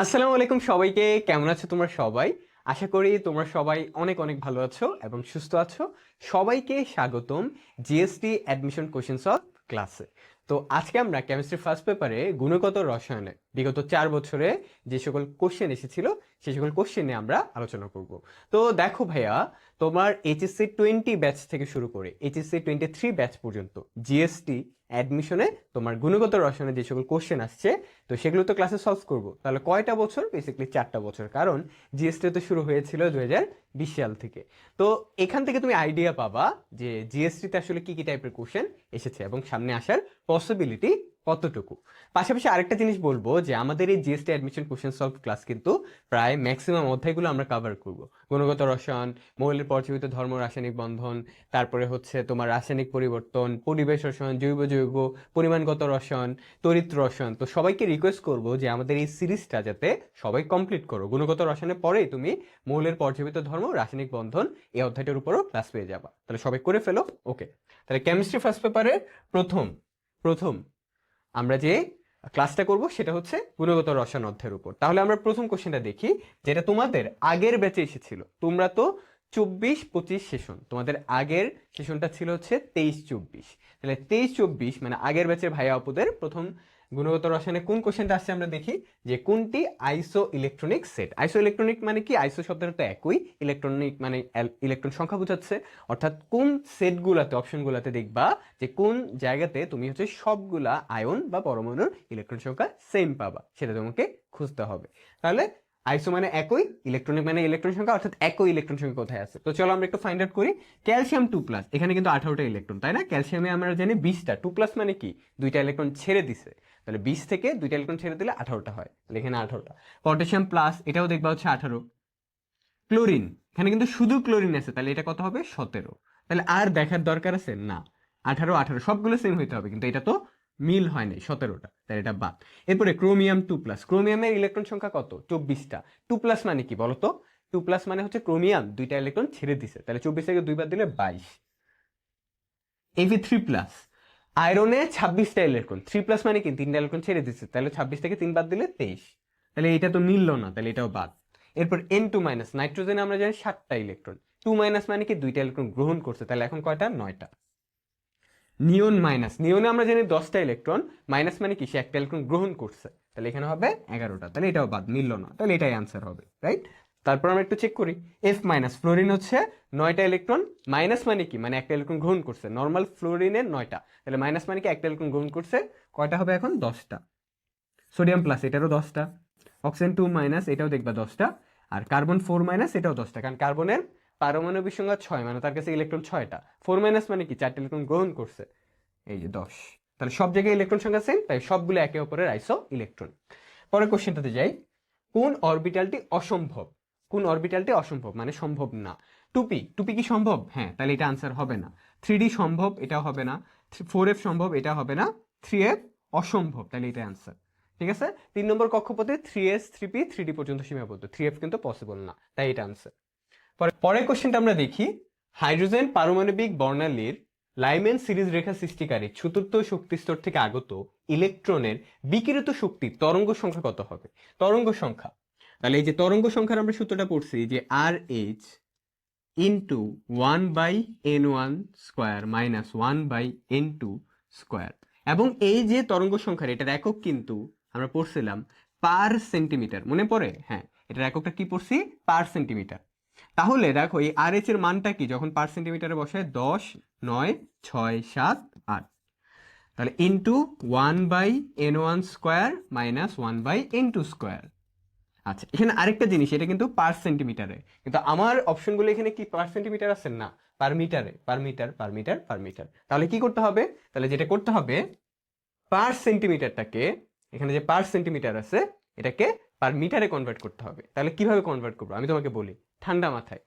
আসসালামু আলাইকুম সবাইকে। কেমন আছো তোমরা সবাই? আশা করি তোমরা সবাই অনেক অনেক ভালো আছো এবং সুস্থ আছো। সবাইকে স্বাগতম জিএসটি অ্যাডমিশন কোশ্চেন্স অফ ক্লাসে তো আজকে আমরা কেমিস্ট্রি ফার্স্ট পেপারে গুণগত রসায়নে বিগত চার বছরে যে সকল কোশ্চেন এসেছিল, সে সকল কোশ্চেন নিয়ে আমরা আলোচনা করব। তো দেখো ভাইয়া, তোমার এইচএসসি টোয়েন্টি ব্যাচ থেকে শুরু করে এইচএসসি টোয়েন্টি থ্রি ব্যাচ পর্যন্ত জিএসটি অ্যাডমিশনে তোমার গুণগত রসায়নে যে সকল কোশ্চেন আসছে, তো সেগুলো তো ক্লাসে সলভ করব। তাহলে কয়টা বছর? বেসিক্যালি চারটা বছর। কারণ জিএসটি তো শুরু হয়েছিল দু হাজার বিশ সাল থেকে। তো এখান থেকে তুমি আইডিয়া পাবা যে জিএসটিতে আসলে কি কি টাইপের কোশ্চেন এসেছে এবং সামনে আসার পসিবিলিটি কতটুকু? পাশাপাশি আরেকটা জিনিস বলব যে আমাদের এই GST admission question solve class কিন্তু প্রায় ম্যাক্সিমাম অধ্যায়গুলো আমরা কভার করব। গুণগত রসায়ন মৌলের পর্যবিত ধর্ম, রাসায়নিক বন্ধন, তারপরে হচ্ছে তোমার রাসায়নিক পরিবর্তন, পরিবেশ রসায়ন, জৈব জৈব, পরিমাণগত রসায়ন, তড়িৎ রসায়ন। তো সবাইকে রিকোয়েস্ট করব যে আমাদের এই সিরিজটা যাতে সবাই কমপ্লিট করো। গুণগত রসায়নের পরেই তুমি মৌলের পর্যবিত ধর্ম, রাসায়নিক বন্ধন, এই অধ্যায়টার উপরও ক্লাস পেয়ে যাবা। তাহলে সবাই করে ফেলো? ওকে তাহলে কেমিস্ট্রি ফার্স্ট পেপারে প্রথম প্রথম আমরা যে ক্লাসটা করব সেটা হচ্ছে গুণগত রসায়ন অধ্যায়ের উপর। তাহলে আমরা প্রথম কোশ্চেনটা দেখি, যেটা তোমাদের আগের ব্যাচে এসেছিল। তোমরা তো চব্বিশ, পঁচিশ সেশন তোমাদের আগের সেশনটা ছিল হচ্ছে তেইশ, চব্বিশ। তাহলে তেইশ, চব্বিশ মানে আগের ব্যাচের ভাইয়া অপুদের প্রথম গুণগত রসায়নে কোন কোশ্চেনটা আসছে আমরা দেখি, যে কোনটি আইসো ইলেকট্রনিক সেট আইসো ইলেকট্রনিক মানে কি? আইসো শব্দের তো একই। ইলেকট্রনিক মানে ইলেকট্রন সংখ্যা বোঝাচ্ছে। অর্থাৎ কোন সেটগুলাতে অপশনগুলাতে দেখবা যে কোন জায়গাতে তুমি হচ্ছে সবগুলা আয়ন বা পরমাণুর ইলেকট্রন সংখ্যা সেম পাবা। সেটা তোমাকে খুঁজতে হবে। তাহলে আইসো মানে একই ইলেকট্রনিক মানে ইলেকট্রন সংখ্যা, অর্থাৎ একই ইলেকট্রন সংখ্যা কোথায় আছে? তো চলো আমরা একটু ফাইন্ড আউট করি ক্যালসিয়াম টু প্লাস এখানে কিন্তু আঠারোটা ইলেকট্রন তাই না? ক্যালসিয়ামে আমরা জানি বিশটা টু প্লাস মানে কি? দুইটা ইলেকট্রন ছেড়ে দিছে। তাহলে বিশ থেকে দুইটা ইলেকট্রন ছেড়ে দিলে আঠারোটা হয়, তাহলে এখানে আঠারোটা। পটাশিয়াম প্লাস এটাও দেখবা হচ্ছে আঠারো। ক্লোরিন এখানে কিন্তু শুধু ক্লোরিন আছে, তাহলে এটা কত হবে? সতেরো। তাহলে আর দেখার দরকার আছে? না। আঠারো আঠারো, সবগুলো সেম হইতে হবে, কিন্তু এটা তো মিল হয় নাই, সতেরোটা। তাই এটা বাদ। এরপরে ক্রোমিয়াম টু প্লাস ক্রোমিয়ামের ইলেকট্রন সংখ্যা কত? চব্বিশটা। টু প্লাস মানে কি বলতো? টু প্লাস মানে হচ্ছে ক্রোমিয়াম দুইটা ইলেকট্রন ছেড়ে দিছে। তাহলে চব্বিশ থেকে দুইবার দিলে বাইশ। এভি থ্রি প্লাস আয়রনে ছাব্বিশটা ইলেকট্রন থ্রি প্লাস মানে কি? তিনটা ইলেকট্রন ছেড়ে দিচ্ছে তাহলে ছাব্বিশ থেকে তিন বাদ দিলে তেইশ। তাহলে এটা তো মিললো না, তাহলে এটাও বাদ। এরপর এন টু মাইনাস নাইট্রোজেনে আমরা জানি সাতটা ইলেকট্রন টু মাইনাস মানে কি? দুইটা ইলেকট্রন গ্রহণ করছে। তাহলে এখন কয়টা? নয়টা। নিয়ন মাইনাস। নিয়নে আমরা জানি দশটা ইলেকট্রন, মাইনাস মানে কি? সে একটা ইলেকট্রন গ্রহণ করছে। তাহলে এখানে হবে এগারোটা। তাহলে এটাও বাদ, মিললো না। তাহলে এটাই অ্যান্সার হবে রাইট তারপর আমরা একটু চেক করি। এফ মাইনাস ফ্লোরিন হচ্ছে নয়টা ইলেকট্রন। মাইনাস মানে কি? মানে একটা ইলেকট্রন গ্রহণ করছে। নর্মাল ফ্লোরিনের নয়টা। তাহলে মাইনাস মানে কি? একটা ইলেকট্রন গ্রহণ করছে। কয়টা হবে এখন? দশটা। সোডিয়াম প্লাস এটারও দশটা। অক্সিজেন টু মাইনাস এটাও দেখবা দশটা। আর কার্বন ফোর মাইনাস এটাও দশটা। কারণ কার্বনের পারমাণবিক সংখ্যা ছয় মানে তার কাছে ইলেকট্রন ছয়টা। ফোর মাইনাস মানে কি? চারটে ইলেকট্রন গ্রহণ করছে। এই যে দশ। তাহলে সব জায়গায় ইলেকট্রন সংখ্যা সেম তাই সবগুলো একে অপরের আইসো ইলেকট্রন পরের কোশ্চেনটাতে যাই। কোন অরবিটালটি অসম্ভব? কোন অরবিটালটি অসম্ভব? মানে সম্ভব না। টুপি? টুপি কি সম্ভব? হ্যাঁ তাহলে এটা আনসার হবে না। থ্রি সম্ভব এটা হবে না। ফোর এফ সম্ভব এটা হবে না। থ্রি এফ অসম্ভব, তাহলে এটা অ্যান্সার ঠিক আছে? তিন নম্বর কক্ষপথে three s three p three d পর্যন্ত সীমাবদ্ধ। থ্রি এফ কিন্তু পসিবল না। তাই এটা আনসার পরে পরের কোশ্চেনটা আমরা দেখি। হাইড্রোজেন পারমাণবিক বর্ণালীর লাইমেন সিরিজ রেখা সৃষ্টিকারী চতুর্থ শক্তি স্তর থেকে আগত ইলেকট্রনের বিকিরিত শক্তি তরঙ্গ সংখ্যা কত হবে? তরঙ্গ সংখ্যা। তাহলে এই যে তরঙ্গ সংখ্যার আমরা সূত্রটা পড়ছি যে R H into one by n one square minus one by n two square এবং এই যে তরঙ্গ সংখ্যার, এটার একক কিন্তু আমরা পড়ছিলাম পার সেন্টিমিটার মনে পড়ে? হ্যাঁ এটার এককটা কি পড়ছি? পার সেন্টিমিটার তাহলে দেখো এই আর এর মানটা কি? যখন পার সেন্টিমিটারে বসে দশ, নয়, ছয়, সাত, আট। তাহলে into one by n one square minus one by n two square আচ্ছা এখানে আরেকটা জিনিস, এটা কিন্তু পার সেন্টিমিটারে কিন্তু আমার অপশনগুলো এখানে কি পার সেন্টিমিটার আছে? না পার মিটারে per metre per metre per metre তাহলে কি করতে হবে? তাহলে যেটা করতে হবে পার সেন্টিমিটারটাকে এখানে যে পার সেন্টিমিটার আছে, এটাকে পার মিটারে কনভার্ট করতে হবে। তাহলে কীভাবে কনভার্ট করব? আমি তোমাকে বলি, ঠান্ডা মাথায়।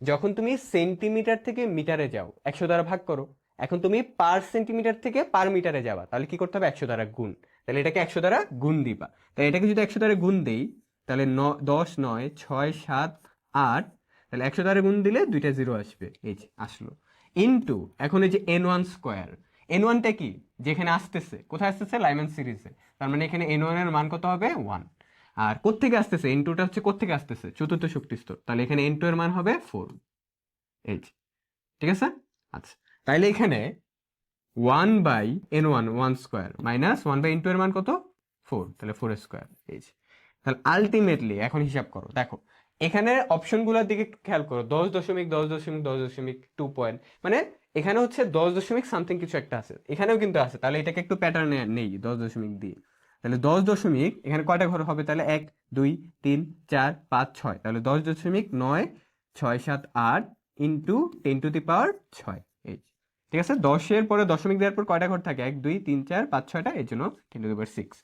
যখন তুমি সেন্টিমিটার থেকে মিটারে যাও, একশো দ্বারা ভাগ করো, এখন তুমি পার সেন্টিমিটার থেকে পার মিটারে যাবা, তাহলে কি করতে হবে? একশো দ্বারা গুণ। তাহলে এটাকে একশো দ্বারা গুণ দিবা। তাহলে এটাকে যদি একশো দ্বারা গুণ দেই, তাহলে ন, দশ, নয়, ছয়, সাত, আট, তাহলে একশো দ্বারা গুণ দিলে দুইটা জিরো আসবে। এই যে, আসলো। ইনটু এখন এই যে এন ওয়ান স্কোয়ার এন ওয়ানটা কি? যেখানে আসতেছে, কোথায় আসতেছে? লাইমেন সিরিজে তার মানে এখানে এন ওয়ানের মান কত হবে? ওয়ান আর কোত্থেকে আসতেছে? এন টুটা হচ্ছে কোত্থেকে আসতেছে? চতুর্থ শক্তি স্তর। তাহলে এখানে এন টু এর মান হবে ফোর এই। ঠিক আছে? আচ্ছা। তাইলে এখানে one by n one one square minus one by n two এর মান কত? ফোর তাহলে ফোর স্কোয়ার এই। তাহলে আলটিমেটলি এখন হিসাব করো। দেখো, এখানে অপশনগুলোর দিকে একটু খেয়াল করো। দশ দশমিক দশ দশমিক দশ দশমিক টু পয়েন্ট মানে এখানে হচ্ছে দশ দশমিক সামথিং কিছু একটা আছে। এখানেও কিন্তু আছে। তাহলে এটাকে একটু প্যাটার্নে নেই, দশ দশমিক দিয়ে। তাহলে দশ দশমিক, এখানে কয়টা ঘর হবে? তাহলে এক, দুই, তিন, চার, পাঁচ, ছয়। তাহলে দশ দশমিক নয়, ছয়, সাত, আট into ten to the power ছয়। এই ঠিক আছে? দশের পরে দশমিক দেওয়ার পর কয়টা ঘর থাকে? এক, দুই, তিন, চার, পাঁচ, ছয়টা এর জন্য ten to the power six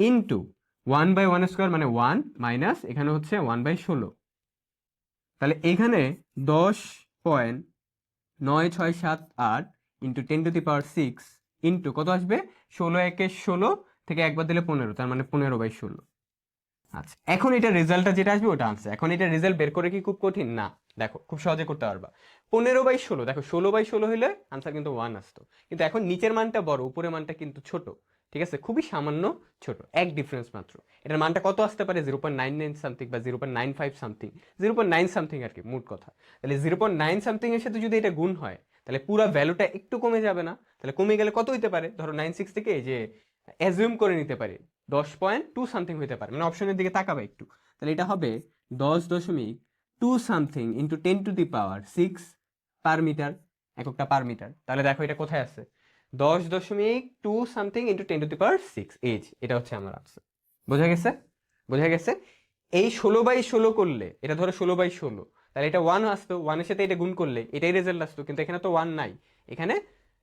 into one by one square মানে ওয়ান মাইনাস এখানে হচ্ছে ওয়ান বাই ষোলো। তাহলে এখানে দশ পয়েন্ট নয়, ছয়, সাত, আট into ten to the power six into কত আসবে? ষোলো, একে ষোলো থেকে একবার দিলে পনেরো, তার মানে পনেরো বাই ষোলো। আচ্ছা এখন এটা রেজাল্টটা যেটা আসবে ওটা আনসার এখন এটা রেজাল্ট বের করে কি খুব কঠিন? না। দেখো, খুব সহজে করতে পারবা। পনেরো বাই ষোলো, দেখো, ষোলো বাই ষোলো হলে আনসার কিন্তু ওয়ান আসতো। কিন্তু এখন নিচের মানটা বড়, উপরের মানটা কিন্তু ছোট, ঠিক আছে? খুবই সামান্য ছোট, এক ডিফারেন্স মাত্র। এটার মানটা কত আসতে পারে? Zero point nine nine something বা zero point nine five something zero point nine something আর কি, মোট কথা। তাহলে জিরো পয়েন্ট নাইন সামথিং এর সাথে যদি এটা গুণ হয়, তাহলে পুরো ভ্যালুটা একটু কমে যাবে না? তাহলে কমে গেলে কত হইতে পারে? ধরো নাইন সিক্স থেকে যে অ্যাজিউম করে নিতে পারি। দশ পয়েন্ট টু সামথিং হইতে পারে। মানে অপশনের দিকে তাকাবে একটু। তাহলে এটা হবে দশ দশমিক two something into ten to the power six per metre এককটা per metre তাহলে দেখো এটা কোথায় আছে? দশ দশমিক two something into ten to the power six age এটা হচ্ছে আমার আনসার বোঝা গেছে? বোঝা গেছে? এই ষোলো বাই ষোলো করলে, এটা ধরো ষোলো বাই ষোলো। তাহলে এটা ওয়ান আসতো ওয়ানের সাথে এটা গুণ করলে, এটাই রেজাল্ট আসতো। কিন্তু এখানে তো ওয়ান নাই। এখানে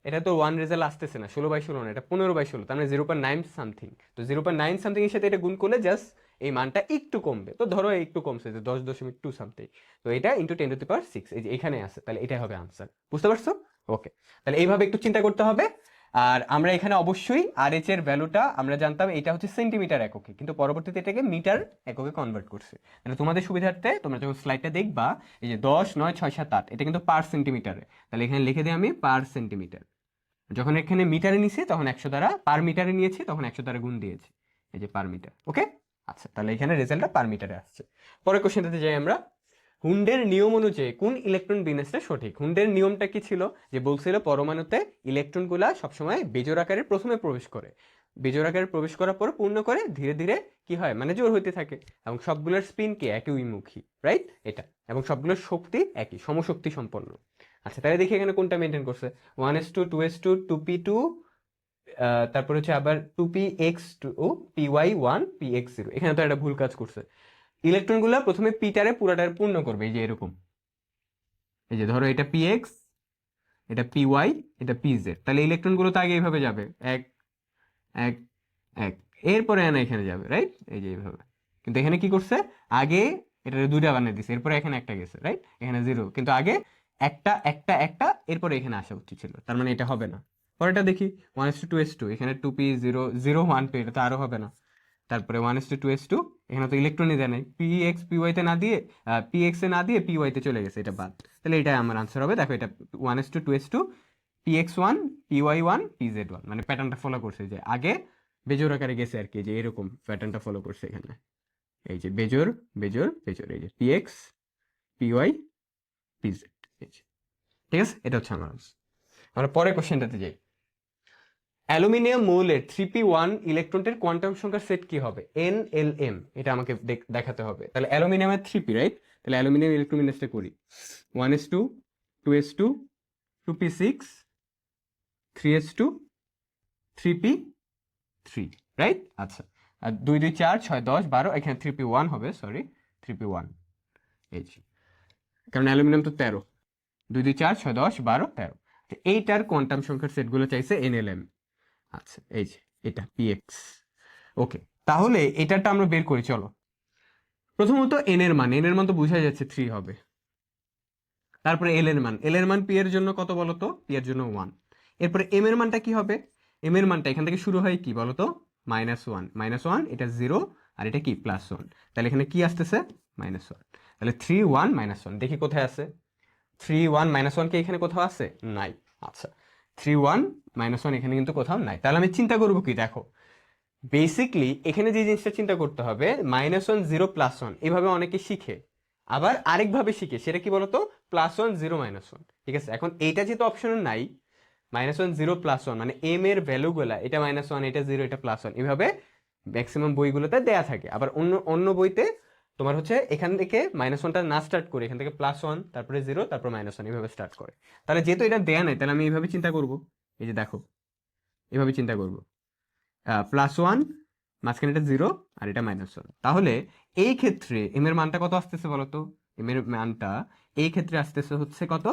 এটা তো ওয়ান রেজাল্ট আসতেছে না, ষোলো বাই ষোলো না, এটা পনেরো বাই ষোলো, তার জিরো পয়েন্ট নাইন সামথিং তো জিরো পয়েন্ট নাইন সামথিং এর সাথে এটা গুণ করলে জাস্ট এই মানটা একটু কমবে। তো ধরো একটু কমছে, যে দশ দশমিক টু সামথিং তো এটা into ten to power six এই যে এখানে আছে, তাহলে এটাই হবে আনসার বুঝতে পারছ? ওকে তাহলে এইভাবে একটু চিন্তা করতে হবে। আর আমরা এখানে অবশ্যই আর এইচ এর ভ্যালুটা আমরা জানতাম এটা হচ্ছে সেন্টিমিটার এককে, কিন্তু পরবর্তীতে এটাকে মিটার এককে কনভার্ট করছে। তাহলে তোমাদের সুবিধার্থে তোমরা যখন স্লাইডটা দেখবা, এই যে দশ, নয়, ছয়, সাত, আট, এটা কিন্তু পার সেন্টিমিটারে তাহলে এখানে লিখে দিই আমি পার সেন্টিমিটার যখন এখানে মিটারে নিছি, তখন একশো দ্বারা পার মিটারে নিয়েছি, তখন একশো দ্বারা গুণ দিয়েছি। এই যে পার মিটার ওকে আচ্ছা তাহলে এখানে রেজাল্টটা পার মিটারে আসছে। পরের কোশ্চেনটাতে যাই আমরা। হুন্ডের নিয়ম অনুযায়ী কোন ইলেকট্রন বিন্যাসটা সঠিক? হুন্ডের নিয়মটা কি ছিল? যে বলছিল পরমাণুতে ইলেকট্রনগুলা সবসময় বেজোর আকারে প্রথমে প্রবেশ করে। বেজোর আকারে প্রবেশ করার পর পূর্ণ করে ধীরে ধীরে কি হয়? মানে জোর হইতে থাকে। এবং সবগুলোর স্পিন কি? একই উইমুখী রাইট এটা। এবং সবগুলোর শক্তি একই, সমশক্তি সম্পন্ন। আচ্ছা তাহলে দেখি এখানে কোনটা মেনটেন করছে। One s two two s two two p two তারপর হচ্ছে আবার two p x two p y one p x zero এখানে তো একটা ভুল কাজ করছে। ইলেকট্রনগুলো প্রথমে পিটারে পুরাটারে পূর্ণ করবে, এই যে এরকম। এই যে ধরো এটা পি এক্স এটা পি ওয়াই এটা পি জেড তাহলে ইলেকট্রনগুলো তো আগে এইভাবে যাবে। এক এক এক। এরপরে এনা এখানে যাবে রাইট এই যে এইভাবে। কিন্তু এখানে কি করছে? আগে এটা দুইটা বানিয়ে দিছে, এরপরে এখানে একটা গেছে রাইট এখানে জিরো কিন্তু আগে একটা একটা একটা, এরপরে এখানে আসা উচিত ছিল। তার মানে এটা হবে না। পরেরটা দেখি one s two two s two এখানে two p zero zero one p এটা তো আরও হবে না। তারপরে one s two two s two এখানে তো ইলেকট্রনই দেয় নাই। পি এক্স পি ওয়াইতে না দিয়ে পি এ না দিয়ে পি ওয়াইতে চলে গেছে এটা বাদ। তাহলে এটাই আমার আনসার হবে। দেখো এটা one s two two s two p x one p y one p z one মানে প্যাটার্নটা ফলো করছে যে আগে বেজোর আকারে গেছে আর কি যে এরকম প্যাটার্নটা ফলো করছে এখানে। এই যে বেজোর বেজোর বেজোর এই যে p x p y p z ঠিক আছে? এটা হচ্ছে আমার আমরা পরের কোশ্চেনটাতে যাই। অ্যালুমিনিয়াম মৌলের থ্রি পি ওয়ান ইলেকট্রনটির কোয়ান্টাম সংখ্যার সেট কি হবে? N l m. এটা আমাকে দেখ- দেখাতে হবে। তাহলে অ্যালুমিনিয়ামের থ্রি পি রাইট তাহলে অ্যালুমিনিয়াম ইলেকট্রন বিন্যাসটা করি। One s two two s two two p six, three s two, three p three right আচ্ছা। আর দুই দুই চার, ছয় দশ, বারো, এখানে থ্রি পি ওয়ান হবে সরি থ্রি পি ওয়ান। এই। কারণ অ্যালুমিনিয়াম তো তেরো। দুই দুই চার, ছয় দশ, বারো, তেরো। এইটার কোয়ান্টাম সংখ্যার সেটগুলো চাইছে এনএলএম আচ্ছা এই যে, এটা পিএক্স ওকে তাহলে এটারটা আমরা বের করি, চলো। প্রথমত এন এর মান এন এর মান তো বোঝা যাচ্ছে থ্রি হবে। তারপরে এল এর মান এল এর মান পি এর জন্য কত বলো তো পি এর জন্য ওয়ান এরপরে এম এর মানটা কি হবে? এম এর মানটা এখান থেকে শুরু হয় কি বলো তো মাইনাস ওয়ান মাইনাস ওয়ান এটা জিরো আর এটা কি? প্লাস ওয়ান তাহলে এখানে কি আসতেছে? মাইনাস ওয়ান তাহলে থ্রি ওয়ান মাইনাস ওয়ান দেখি কোথায় আছে? থ্রি ওয়ান মাইনাস ওয়ান কি এখানে কোথাও আছে? নাই আচ্ছা থ্রি ওয়ান মাইনাস ওয়ান এখানে কিন্তু কোথাও নাই। তাহলে আমি চিন্তা করব কি? দেখো বেসিকলি এখানে যে জিনিসটা চিন্তা করতে হবে minus one zero plus one এভাবে অনেকে শিখে, আবার আরেকভাবে শিখে, সেটা কি বলতো? Plus one zero minus one ঠিক আছে? এখন এইটা যেহেতু অপশনে নাই minus one zero plus one মানে এম এর ভ্যালুগুলা এটা মাইনাস ওয়ান এটা জিরো এটা প্লাস ওয়ান এভাবে ম্যাক্সিমাম বইগুলোতে দেয়া থাকে। আবার অন্য অন্য বইতে তোমার হচ্ছে এখান থেকে মাইনাস ওয়ানটা না স্টার্ট করে, এখান থেকে প্লাস ওয়ান তারপরে জিরো তারপর মাইনাস ওয়ান এভাবে স্টার্ট করে। তাহলে যেহেতু এটা দেয়া নাই, তাহলে আমি এইভাবে চিন্তা করব। এই যে দেখো, এভাবে চিন্তা করব। প্লাস ওয়ান মাঝখানে এটা জিরো আর এটা মাইনাস ওয়ান তাহলে এই ক্ষেত্রে এম এর মানটা কত আসতেছে বলতো? এম এর মানটা এই ক্ষেত্রে আসতেছে হচ্ছে কত?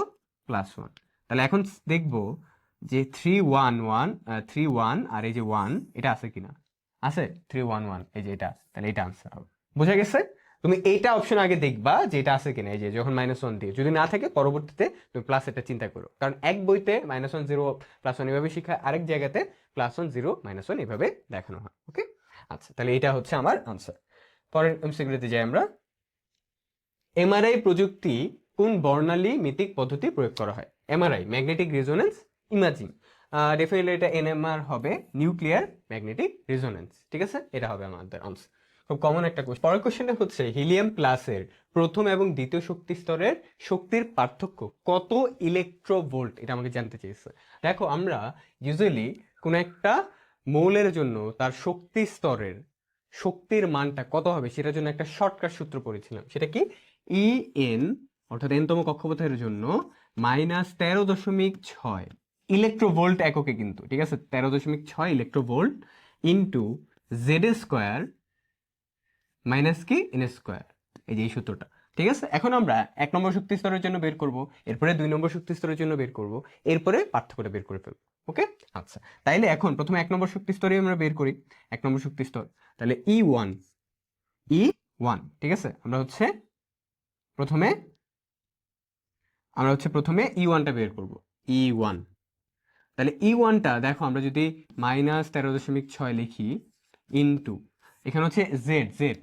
প্লাস ওয়ান তাহলে এখন দেখব যে three one one three one আর এই যে ওয়ান এটা আছে কিনা? আছে? থ্রি ওয়ান ওয়ান এই যে এটা। তাহলে এটা আনসার হবে। বোঝা গেছে? তুমি এইটা অপশন আগে দেখবা যে এটা আছে কিনা, এই যে, যখন মাইনাস ওয়ান দিয়ে। যদি না থাকে, পরবর্তীতে তুমি প্লাস এটা চিন্তা করো। কারণ এক বইতে minus one zero plus one এভাবে শেখায় আরেক জায়গাতে plus one zero minus one এভাবে দেখানো হয় ওকে আচ্ছা তাহলে এটা হচ্ছে আমার আনসার পরের এমসিগুলিতে যাই আমরা। এমআরআই প্রযুক্তি কোন বর্ণালী মিতিক পদ্ধতি প্রয়োগ করা হয়? MRI magnetic resonance imaging definitely এটা এনএমআর হবে নিউক্লিয়ার ম্যাগনেটিক রেজোনেন্স ঠিক আছে? এটা হবে আমাদের আনসার খুব কমন একটা কোশ্চেন পরের কোশ্চেনটা হচ্ছে হিলিয়াম প্লাসের প্রথম এবং দ্বিতীয় শক্তি স্তরের শক্তির পার্থক্য কত ইলেকট্রোভোল্ট এটা আমাকে জানতে চেয়েছে। দেখো, আমরা ইউজুয়ালি কোনো একটা মৌলের জন্য তার শক্তি স্তরের শক্তির মানটা কত হবে সেটার জন্য একটা শর্টকাট সূত্র পড়েছিলাম। সেটা কি? ই এন অর্থাৎ এনতম কক্ষপথের জন্য মাইনাস তেরো দশমিক ছয় ইলেকট্রোভোল্ট এককে কিন্তু, ঠিক আছে? তেরো দশমিক ছয় electronvolt into Z square minus কি? N square. এই যে এই সূত্রটা। ঠিক আছে? এখন আমরা এক নম্বর শক্তি স্তরের জন্য বের করব, এরপরে দুই নম্বর শক্তি স্তরের জন্য বের করব, এরপরে পার্থক্যটা বের করে ফেলব। ওকে? আচ্ছা। তাইলে এখন প্রথমে এক নম্বর শক্তি স্তরে আমরা বের করি। এক নম্বর শক্তি স্তর। তাহলে ই ওয়ান ই ওয়ান ঠিক আছে? আমরা হচ্ছে প্রথমে, আমরা হচ্ছে প্রথমে ই ওয়ানটা বের করব। ই ওয়ান তাহলে ই ওয়ানটা দেখো, আমরা যদি মাইনাস তেরো দশমিক ছয় লিখি ইনটু এখানে হচ্ছে জেড জেড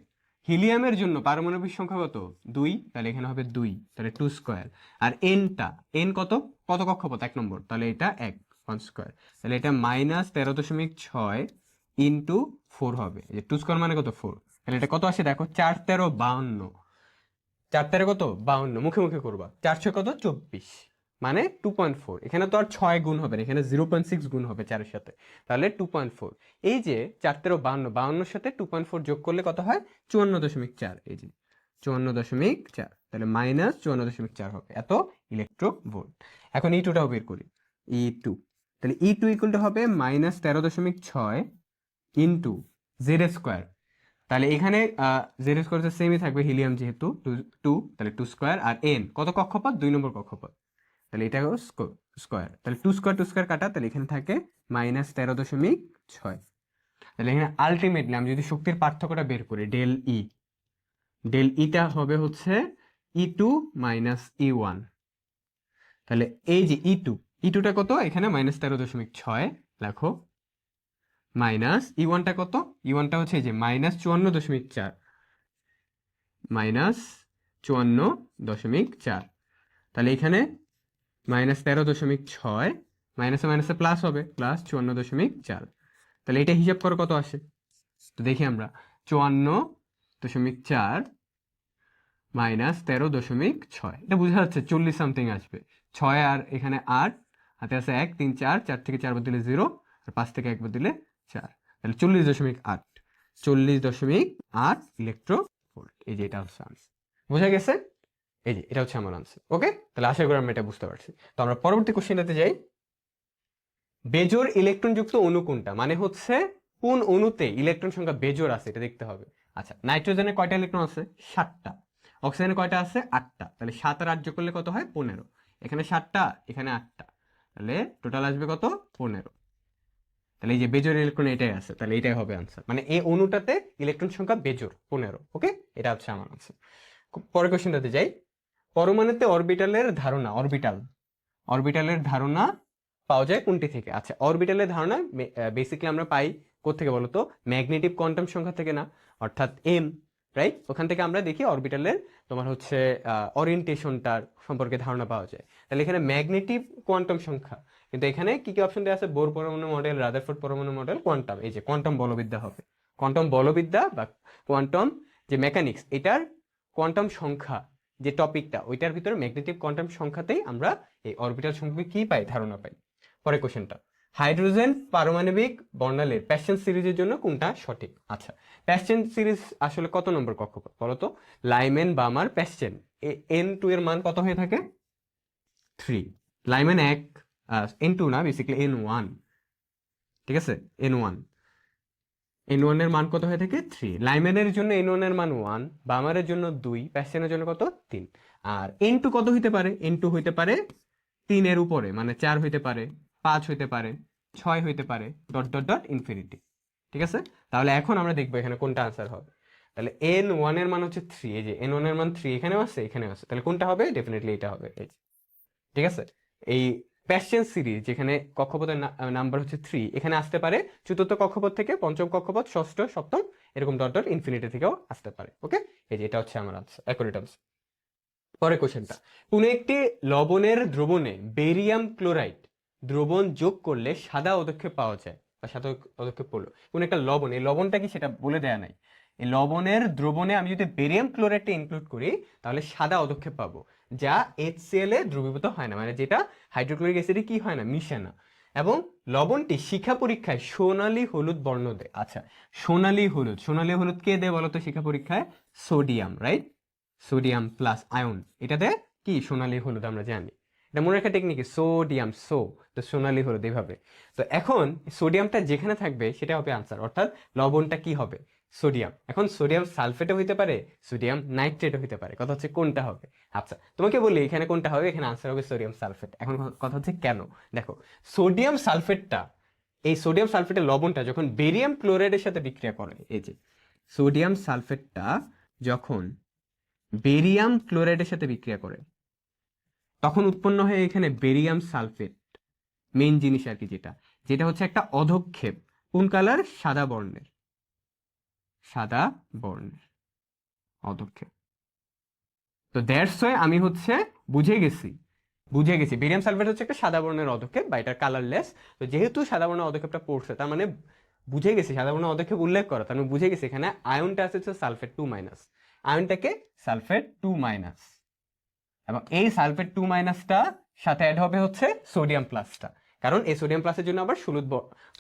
হিলিয়ামের জন্য পারমাণবিক সংখ্যা কত? দুই, তাহলে এখানে হবে দুই, তাহলে টু স্কোয়ার আর এনটা এন কত কত? কক্ষপথ এক নম্বর। তাহলে এটা এক ওয়ান স্কোয়ার তাহলে এটা মাইনাস তেরো দশমিক ছয় ইন্টু ফোর হবে। যে টু স্কোয়ার মানে কত? ফোর তাহলে এটা কত আসে? দেখো, চার তেরো বাউন্ন। চার তেরো কত? বাউন্ন। মুখে মুখে করবা। চার ছয় কত? চব্বিশ। মানে টু পয়েন্ট ফোর এখানে তো আর ছয় গুণ হবে না, এখানে জিরো পয়েন্ট সিক্স গুণ হবে চারের সাথে। তাহলে টু পয়েন্ট ফোর এই যে চার তেরো বাউন্ন বাউন্নর সাথে টু পয়েন্ট ফোর যোগ করলে কত হয়? চুয়ান্ন দশমিক চার। এই যে চুয়ান্ন দশমিক চার। তাহলে মাইনাস চুয়ান্ন দশমিক চার হবে। এত ইলেকট্রো ভোল্ট এখন ই টুটাও বের করি। ই টু তাহলে ই টু ইকুয়াল টু হবে মাইনাস তেরো দশমিক ছয় ইন্টু জেড স্কোয়ার তাহলে এখানে জেড স্কোয়ার সেমই থাকবে হিলিয়াম যেহেতু টু তাহলে টু স্কোয়ার আর এন কত কক্ষপথ? দুই নম্বর কক্ষপথ। তাহলে এটা হলো স্কোয়ার। তাহলে টু স্কোয়ার টু স্কোয়ার কাটা, তাহলে এখানে থাকে মাইনাস তেরো দশমিক ছয়। তাহলে এখানে আলটিমেটলি আমি যদি শক্তির পার্থক্যটা বের করি ডেল ই ডেল ইটা হবে হচ্ছে E two minus E one তাহলে এই যে ই টু ই টুটা কত? এখানে মাইনাস তেরো দশমিক ছয় লেখো মাইনাস ই ওয়ানটা কত? ই ওয়ানটা হচ্ছে এই যে মাইনাস চুয়ান্ন দশমিক চার। মাইনাস চুয়ান্ন দশমিক চার। তাহলে এখানে মাইনাস তেরো দশমিক ছয় মাইনাসে মাইনাসে প্লাস হবে প্লাস চুয়ান্ন দশমিক চার। তাহলে এটা হিসাব করো কত আসে? তো দেখি আমরা, চুয়ান্ন দশমিক চার মাইনাস তেরো দশমিক ছয়। এটা বোঝা যাচ্ছে চল্লিশ সামথিং আসবে। ছয় আর এখানে আট, হাতে আছে এক, তিন, চার চার থেকে চারবার দিলে জিরো আর পাঁচ থেকে একবার দিলে চার। তাহলে চল্লিশ দশমিক আট। চল্লিশ দশমিক আট ইলেকট্রো ভোল্ট এই যে এটা বোঝা গেছে? এই যে, এটা হচ্ছে আমার আনসার ওকে তাহলে আশা করি আমরা এটা বুঝতে পারছি। তো আমরা পরবর্তী কোশ্চেনটাতে যাই। বেজোর ইলেকট্রনযুক্ত অণু কোনটা? মানে হচ্ছে কোন অণুতে ইলেকট্রন সংখ্যা বেজোর আছে, এটা দেখতে হবে। আচ্ছা নাইট্রোজেনে কয়টা ইলেকট্রন আছে? সাতটা। অক্সিজেনে কয়টা আছে? আটটা। তাহলে সাত আর আট যোগ করলে কত হয়? পনেরো। এখানে সাতটা, এখানে আটটা। তাহলে টোটাল আসবে কত? পনেরো। তাহলে এই যে বেজোর ইলেকট্রন এটাই আছে, তাহলে এটাই হবে আনসার মানে এই অণুটাতে ইলেকট্রন সংখ্যা বেজোর পনেরো ওকে এটা হচ্ছে আমার আনসার পরের কোশ্চেনটাতে যাই। পরমাণুতে অরবিটালের ধারণা, অরবিটাল। অরবিটালের ধারণা পাওয়া যায় কোনটি থেকে? আচ্ছা অরবিটালের ধারণা বেসিক্যালি আমরা পাই কোথেকে বলতো? ম্যাগনেটিক কোয়ান্টাম সংখ্যা থেকে না, অর্থাৎ এম রাইট ওখান থেকে আমরা দেখি অরবিটালের তোমার হচ্ছে অরিয়েন্টেশনটার সম্পর্কে ধারণা পাওয়া যায়। তাহলে এখানে ম্যাগনেটিক কোয়ান্টাম সংখ্যা, কিন্তু এখানে কি কি অপশন দেওয়া আছে? বোর পরমাণু মডেল রাদারফোর্ড পরমাণু মডেল কোয়ান্টাম এই যে কোয়ান্টাম বলবিদ্যা হবে। কোয়ান্টাম বলবিদ্যা বা কোয়ান্টাম যে মেকানিক্স এটার কোয়ান্টাম সংখ্যা যে টপিকটা, ওইটার ভিতরে ম্যাগনেটিক কোয়ান্টাম সংখ্যাতেই আমরা এই অরবিটাল সংখ্যা কি পাই? ধারণা পাই। পরে কোশ্চেনটা, হাইড্রোজেন পারমাণবিক বর্ণালীর প্যাশন সিরিজের জন্য কোনটা সঠিক? আচ্ছা প্যাশন সিরিজ আসলে কত নম্বর কক্ষপথ বলো তো Lyman Balmer Paschen. N two এর মান কত হয়ে থাকে? থ্রি। লাইমেন এক এন টু না বেসিক্যালি এন ওয়ান। ঠিক আছে? N one. এন ওয়ানের মান কত হয়ে থাকে? থ্রি লাইমেনের জন্য এন ওয়ানের মান ওয়ান বামারের জন্য দুই প্যাশনের জন্য কত? তিন। আর এন টু কত হইতে পারে? এন টু হইতে পারে তিনের উপরে মানে চার হইতে পারে, পাঁচ হইতে পারে, ছয় হইতে পারে ডট ডট ডট ইনফিনিটি ঠিক আছে? তাহলে এখন আমরা দেখব এখানে কোনটা আনসার হবে। তাহলে এন ওয়ানের মান হচ্ছে থ্রি এই যে এন ওয়ানের মান থ্রি এখানেও আছে এখানেও আছে। তাহলে কোনটা হবে? ডেফিনেটলি এটা হবে, এই ঠিক আছে? এই প্যাশন সিরিজ যেখানে কক্ষপথের নাম্বার হচ্ছে থ্রি এখানে আসতে পারে চতুর্থ কক্ষপথ থেকে পঞ্চম কক্ষপথ, ষষ্ঠ, সপ্তম, এরকম ডট ডট ইনফিনিটি থেকেও আসতে পারে ওকে এই যে এটা হচ্ছে আমার আনসার অ্যাকুরেট আনসার পরে কোশ্চেনটা কোন একটি লবণের দ্রবণে বেরিয়াম ক্লোরাইড দ্রবণ যোগ করলে সাদা পদক্ষেপ পাওয়া যায়, বা সাদা পদক্ষেপ পড়ল। কোন একটা লবণ, এই লবণটা কি সেটা বলে দেয়া নাই? এই লবণের দ্রবণে আমি যদি বেরিয়াম ক্লোরাইডটা ইনক্লুড করি, তাহলে সাদা পদক্ষেপ পাবো। যা এইচসিএল এ দ্রবীভূত হয় না। মানে যেটা হাইড্রোক্লোরিক অ্যাসিডে কি হয় না? মিশে না। এবং লবণটি শিক্ষা পরীক্ষায় সোনালী হলুদ বর্ণ দেয়। আচ্ছা সোনালী হলুদ। সোনালী হলুদ কে দেয় বলতো শিক্ষা পরীক্ষায়? Sodium right sodium plus ion এটাতে কি? সোনালি হলুদ, আমরা জানি। এটা মনে রাখা টেকনিক সোডিয়াম সো তো সোনালী হলুদ এইভাবে তো এখন সোডিয়ামটা যেখানে থাকবে সেটা হবে আনসার। অর্থাৎ লবণটা কি হবে? সোডিয়াম। এখন সোডিয়াম সালফেটও হইতে পারে, সোডিয়াম নাইট্রেটও হইতে পারে। কথা হচ্ছে কোনটা হবে? আচ্ছা তোমাকে বলি এখানে কোনটা হবে, এখানে আনসার হবে সোডিয়াম সালফেট। এখন কথা হচ্ছে কেন? দেখো, সোডিয়াম সালফেটটা, এই সোডিয়াম সালফেটের লবণটা যখন বেরিয়াম ক্লোরাইডের সাথে বিক্রিয়া করে, এই যে, সোডিয়াম সালফেটটা যখন বেরিয়াম ক্লোরাইডের সাথে বিক্রিয়া করে, তখন উৎপন্ন হয় এখানে বেরিয়াম সালফেট। মেইন জিনিস আর কি যেটা। যেটা হচ্ছে একটা অধক্ষেপ, কোন কালার সাদা বর্ণের। সাদা বর্ণের অধক্ষেপ তো ওয়াই আমি হচ্ছে বুঝে গেছি বুঝে গেছি। বেরিয়াম সালফেট হচ্ছে একটা সাদা বর্ণের অধক্ষেপ বা এটা কালারলেস তো যেহেতু সাদা বর্ণের অধক্ষেপটা পড়ছে, তার মানে বুঝে গেছি, সাদা বর্ণের অধক্ষেপ উল্লেখ করা। তার মানে বুঝে গেছি, এখানে আয়নটা আছে হচ্ছে সালফেট টু মাইনাস আয়নটাকে সালফেট টু মাইনাস এবং এই সালফেট টু মাইনাসটা সাথে অ্যাড হবে হচ্ছে সোডিয়াম প্লাসটা কারণ এই সোডিয়াম প্লাসের জন্য আবার হলুদ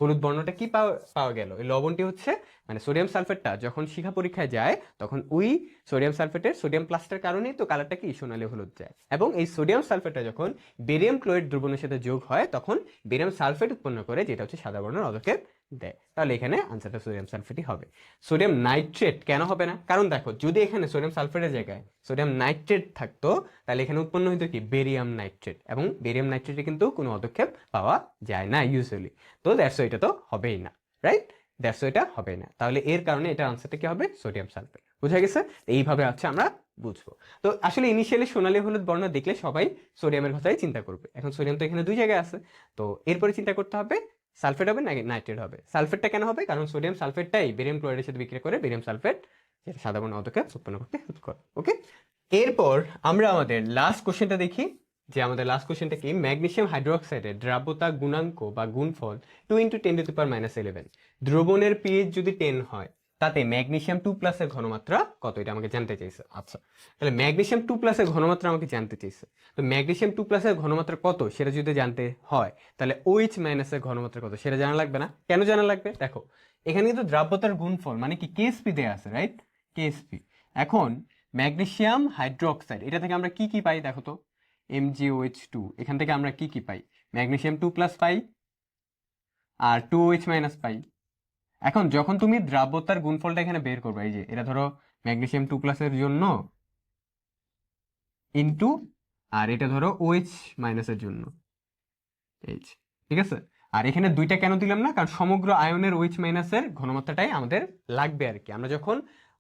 হলুদ বর্ণটা কি পাওয়া গেল? এই লবণটি হচ্ছে মানে সোডিয়াম সালফেটটা যখন শিখা পরীক্ষায় যায়, তখন ওই সোডিয়াম সালফেটের সোডিয়াম প্লাসটার কারণেই তো কালারটা কি? সোনালি হলুদ যায়। এবং এই সোডিয়াম সালফেটটা যখন বেরিয়াম ক্লোরাইড দ্রবণের সাথে যোগ হয়, তখন বেরিয়াম সালফেট উৎপন্ন করে, যেটা হচ্ছে সাদা বর্ণের অধক্ষেপ দেয় তাহলে এখানে আনসারটা সোডিয়াম সালফেটই হবে। সোডিয়াম নাইট্রেট কেন হবে না? কারণ দেখো, যদি এখানে সোডিয়াম সালফেটের জায়গায় সোডিয়াম নাইট্রেট থাকতো, তাহলে এখানে উৎপন্ন হইতো কি? বেরিয়াম নাইট্রেট এবং বেরিয়াম নাইট্রেটে কিন্তু কোনো পদক্ষেপ পাওয়া যায় না ইউজুয়ালি তো দ্যাটস এটা তো হবেই না রাইট দ্যাটস এটা হবে না। তাহলে এর কারণে এটা আনসারটা কি হবে? সোডিয়াম সালফেট বুঝা গেছে? এইভাবে হচ্ছে আমরা বুঝব। তো আসলে ইনিশিয়ালি সোনালী হলুদ বর্ণ দেখলে সবাই সোডিয়ামের কথাই চিন্তা করবে। এখন সোডিয়াম তো এখানে দুই জায়গায় আছে। তো এরপরে চিন্তা করতে হবে সালফেট হবে না নাইট্রেট হবে। সালফেটটা কেন হবে? কারণ সোডিয়াম সালফেটটাই বেরিয়াম ক্লোরাইডের সাথে বিক্রিয়া করে বেরিয়াম সালফেট, যেটা সাদা বর্ণ অধকে উৎপন্ন করতে হেল্প করে ওকে এরপর আমরা আমাদের লাস্ট কোশ্চেনটা দেখি, যে আমাদের লাস্ট কোশ্চেনটা কি? ম্যাগনেশিয়াম হাইড্রোক্সাইডের দ্রাব্যতা গুণাঙ্ক বা গুণফল two into ten to power minus eleven দ্রবণের পিএইচ যদি টেন হয় তাতে ম্যাগনেশিয়াম টু প্লাসের ঘনমাত্রা কত? এটা আমাকে জানতে চাইছে। আচ্ছা তাহলে ম্যাগনেসিয়াম টু প্লাসের ঘনমাত্রা আমাকে জানতে চাইছে। তো ম্যাগনেশিয়াম টু প্লাসের ঘনমাত্রা কত? সেটা যদি জানতে হয়, তাহলে ওইচ মাইনাসের ঘনমাত্রা কত? সেটা জানা লাগবে না? কেন জানা লাগবে? দেখো, এখানে কিন্তু দ্রাব্যতার গুণফল মানে কি কেএসপি দেয়া আছে রাইট কেএসপি এখন ম্যাগনেসিয়াম হাইড্রোক্সাইড, এটা থেকে আমরা কি কি পাই দেখো তো? এমজিওএইচ টু এখান থেকে আমরা কি কি পাই? ম্যাগনেসিয়াম টু প্লাস পাই আর টু এইচ মাইনাস পাই এখন যখন তুমি দ্রাব্যতার গুণফলটা এখানে বের করবে, এই যে এটা ধরো ম্যাগনেসিয়াম টু প্লাসের জন্য ইনটু আর এটা ধরো ওএইচ মাইনাসের জন্য। এইচ ঠিক আছে? আর এখানে দুইটা কেন দিলাম না? কারণ সমগ্র আয়নের ওএইচ মাইনাসের ঘনমাত্রাটাই আমাদের লাগবে আর কি। আমরা যখন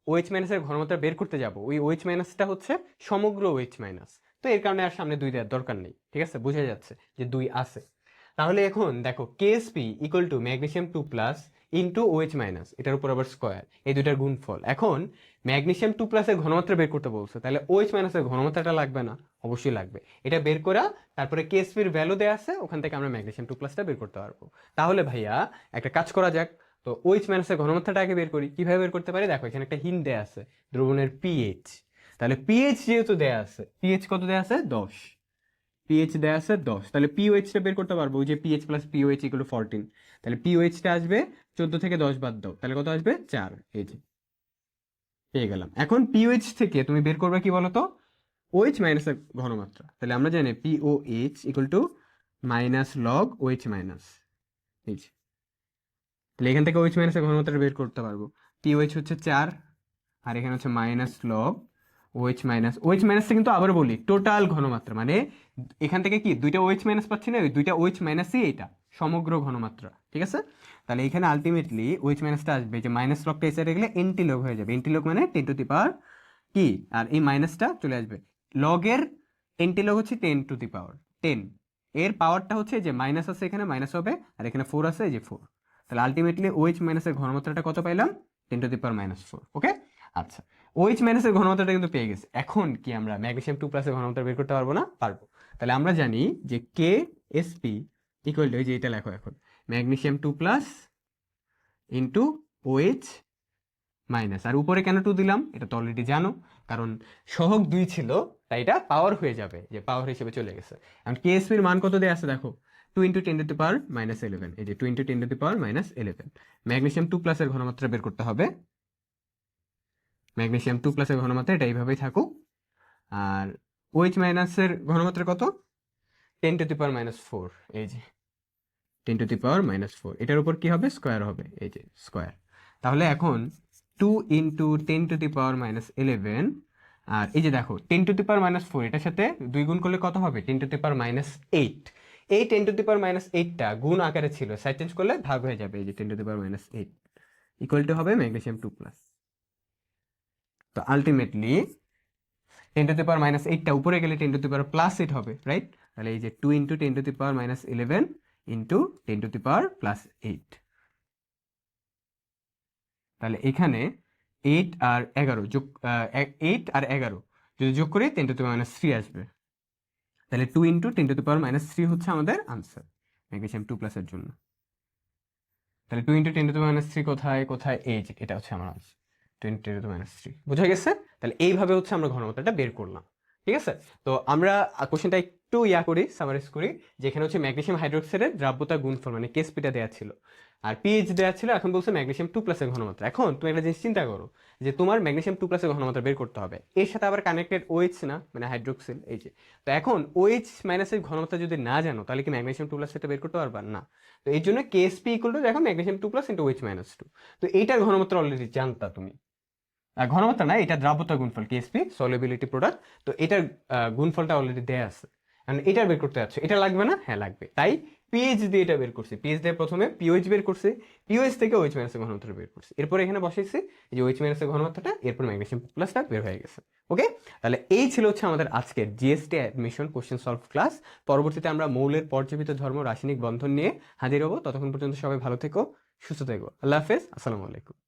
ওএইচ মাইনাসের ঘনমাত্রা বের করতে যাব, ওই ওএইচ মাইনাসটা হচ্ছে সমগ্র ওএইচ মাইনাস তো এর কারণে আর সামনে দুই দেওয়ার দরকার নেই, ঠিক আছে? বোঝা যাচ্ছে যে দুই আছে। তাহলে এখন দেখো Ksp equal to magnesium two plus into OH minus এটার উপর আবার স্কোয়ার এই দুইটার গুণফল। এখন ম্যাগনেশিয়াম টু প্লাসের ঘনমাত্রা বের করতে বলছে, তাহলে ওএইচ মাইনাসের ঘনমাত্রাটা লাগবে না, অবশ্যই লাগবে। এটা বের করা, তারপরে কেএসপির ভ্যালু দেওয়া আছে, ওখান থেকে আমরা ম্যাগনেশিয়াম টু প্লাসটা বের করতে পারব। তাহলে ভাইয়া, একটা কাজ করা যাক, তো ওইচ মাইনাসের ঘনমাত্রাটা আগে বের করি, কীভাবে বের করতে পারি? দেখো, এখানে একটা হিন্ট দেয়া আছে, দ্রবণের পিএইচ তাহলে পিএইচ যেহেতু দেয়া আছে পিএইচ কত দেয়া আছে? দশ। পিএইচ দেয়া আছে দশ। তাহলে পিওএইচটা বের করতে পারব যে pH plus pOH equal fourteen তাহলে পিওএইচটা আসবে চোদ্দ থেকে দশ বাদ দাও, তাহলে কত আসবে? চার। এই যে, পেয়ে গেলাম। এখন পিওএইচ থেকে তুমি বের করবে কি বলো তো ওএইচ মাইনাসের ঘনমাত্রা। তাহলে আমরা জানি pOH equal to minus log OH minus এই যে, তাহলে এখান থেকে ওএইচ মাইনাসের ঘনমাত্রা বের করতে পারব। পিওএইচ হচ্ছে চার, আর এখানে হচ্ছে minus log OH minus OH মাইনাসটা কিন্তু আবার বলি টোটাল ঘনমাত্রা মানে এখান থেকে কি, দুইটা ওএইচ মাইনাস পাচ্ছি না, ওই দুইটা ওএইচ মাইনাসই এটা, সমগ্র ঘনমাত্রা, ঠিক আছে? তাহলে এখানে আলটিমেটলি ওএইচ মাইনাসটা আসবে যে মাইনাস লগটা এসে গেলে এন্টি লগ হয়ে যাবে এন্টি লগ মানে টেন টু দি পাওয়ার কি? আর এই মাইনাসটা চলে আসবে লগের এন্টি লগ হচ্ছে ten to the power ten এর পাওয়ারটা হচ্ছে যে মাইনাস আছে এখানে মাইনাস হবে, আর এখানে ফোর আছে যে ফোর তাহলে আলটিমেটলি ওএইচ মাইনাসের ঘনমাত্রাটা কত পাইলাম? Ten to the power minus four okay আচ্ছা ওএইচ মাইনাসের ঘনমাত্রাটা কিন্তু পেয়ে গেছে। এখন কি আমরা ম্যাগনেসিয়াম টু প্লাসের ঘনমাত্রা বের করতে পারব না? পারব। তাহলে আমরা জানি যে K S P equal to যে এটা লেখো এখন magnesium two plus into OH minus আর উপরে কেন টু দিলাম? এটা তো অলরেডি জানো, কারণ সহগ দুই ছিল, তাই এটা পাওয়ার হয়ে যাবে, যে পাওয়ার হিসেবে চলে গেছে। এখন কেএসপির মান কত দেওয়া আছে দেখো? Two into ten to power minus eleven এই যে two into ten to power minus eleven magnesium two প্লাসের ঘনমাত্রা বের করতে হবে ম্যাগনেসিয়াম টু প্লাসের ঘনমাত্রা এটা এইভাবেই থাকুক। আর ওইচ মাইনাসের ঘনমাত্রা কত? Ten to the power minus four, এই যে। Ten to the power minus four, এটার উপর কী হবে? স্কোয়ার হবে, এই যে, স্কোয়ার। তাহলে এখন two into ten to the power minus eleven, আর এই যে দেখো, ten to the power minus four, এটার সাথে দুই গুণ করলে কত হবে? Ten to the power minus eight. এই ten to the power minus এইটটা গুণ আকারে ছিল সাইড চেঞ্জ করলে ভাগ হয়ে যাবে, এই যে ten to the power minus eight. Equal to হবে ম্যাগনেশিয়াম টু প্লাস। তো ultimately ten to the power minus এইটটা উপরে গেলে ten to the power plus eight হবে রাইট তাহলে এই যে two into ten to the power minus eleven into ten to the power plus eight তাহলে এখানে eight আর এগারো যোগ এইট আর এগারো যদি যোগ করি ten to the power minus three আসবে। তাহলে two into ten to the power minus three হচ্ছে আমাদের আনসার ম্যাগনেসিয়াম টু প্লাসের জন্য। তাহলে two into ten to the power minus three কোথায় কোথায়? এইট এটা হচ্ছে আমার answer twenty two minus three বোঝা গেছে? তাহলে এইভাবে হচ্ছে আমরা ঘনমাত্রাটা বের করলাম। ঠিক আছে? তো আমরা কোশ্চেনটা একটু ইয়া করি সামারাইজ করি যেখানে হচ্ছে ম্যাগনেশিয়াম হাইড্রোক্সাইডের দ্রাব্যতা গুণফল মানে কেসপিটা দেওয়া ছিল। আর পিএইচ দেওয়া ছিল, এখন বলছে ম্যাগনেশিয়াম টু প্লাসের ঘনমাত্রা। এখন তুমি একটা জিনিস চিন্তা করো, যে তোমার ম্যাগনেশিয়াম টু প্লাসের ঘনমাত্রা বের করতে হবে। এর সাথে আবার কানেক্টেড ওএইচ না মানে হাইড্রোক্সিল এই যে। তো এখন ওএইচ মাইনাসের ঘনমাত্রা যদি না জানো, তাহলে কি ম্যাগনেশিয়াম টু প্লাস সেটা বের করতে পারবা? না। তো এই জন্য কেএসপি ইকুয়াল টু দেখো magnesium two plus into OH minus two তো এইটার ঘনমাত্রা অলরেডি জানতা তুমি। ঘনমাত্রা না এটা দ্রাব্যতা গুণফল কেএসপি সলিবিলিটি প্রোডাক্ট তো এটার গুণফলটা অলরেডি দেয়া আছে। কারণ এটা বের করতে যাচ্ছে এটা লাগবে না? হ্যাঁ লাগবে। তাই পিএইচ দিয়ে এটা বের করছি। পিএইচ দিয়ে প্রথমে পিওইচ বের করছি পিওইচ থেকে ওইচ মাইনাসের ঘনমাত্রা বের করছি। এরপর এখানে বসাইছি এই যে ওইচ মাইনাসের ঘনমাত্রাটা, এরপর ম্যাগনেসিয়াম প্লাসটা বের হয়ে গেছে। ওকে তাহলে এই ছিল হচ্ছে আমাদের আজকের GST admission question solve class পরবর্তীতে আমরা মৌলের পর্যাপিত ধর্ম, রাসায়নিক বন্ধন নিয়ে হাজির হব। ততক্ষণ পর্যন্ত সবাই ভালো থেকো, সুস্থ থেকো। আল্লাহ হাফেজ, আসসালামু আলাইকুম।